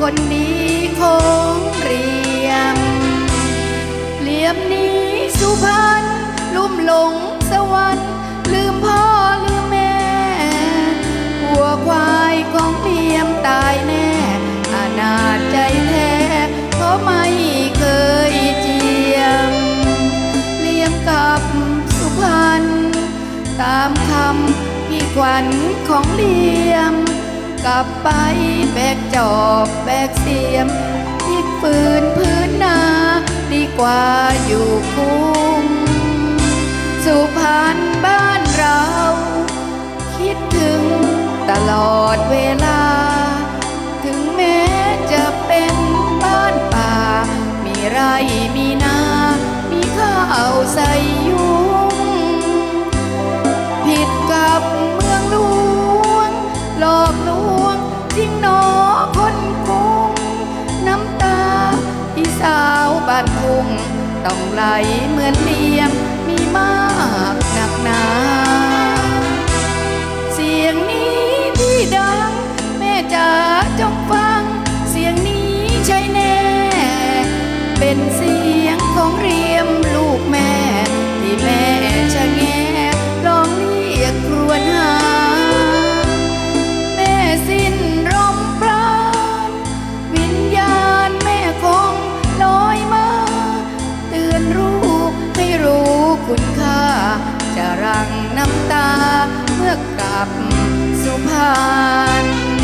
คนดีคงเรียมเหลี่ยมนี้สุพรรณลุ่มหลงสวรรค์ลืมพ่อลืมแม่ หัวควายของเลียมตายแน่อนาจใจแท้เพราะไม่เคยเจียมเลียมกับสุพรรณตามคำพี่ขวัญของเลียม กลับไปแบกจอบแบกเสียมที่ฝืนพื้นนา ดีกว่าอยู่คุ้งสุพรรณบ้านเรา คิดถึงตลอดเวลา ถึงแม้จะเป็นบ้านป่า มีไรมีนา มีข้าวใส่ เหมือนเลียมมีมากหนักหนา เสียงนี้ที่ดัง แม่จ๋าจงฟัง เสียงนี้ใช่แน่ เป็นเสียงของเรียมลูกแม่ ที่แม่ชะแงลองเรียกครวญหา จะรังน้ำตาเมื่อกลับสุพรรณ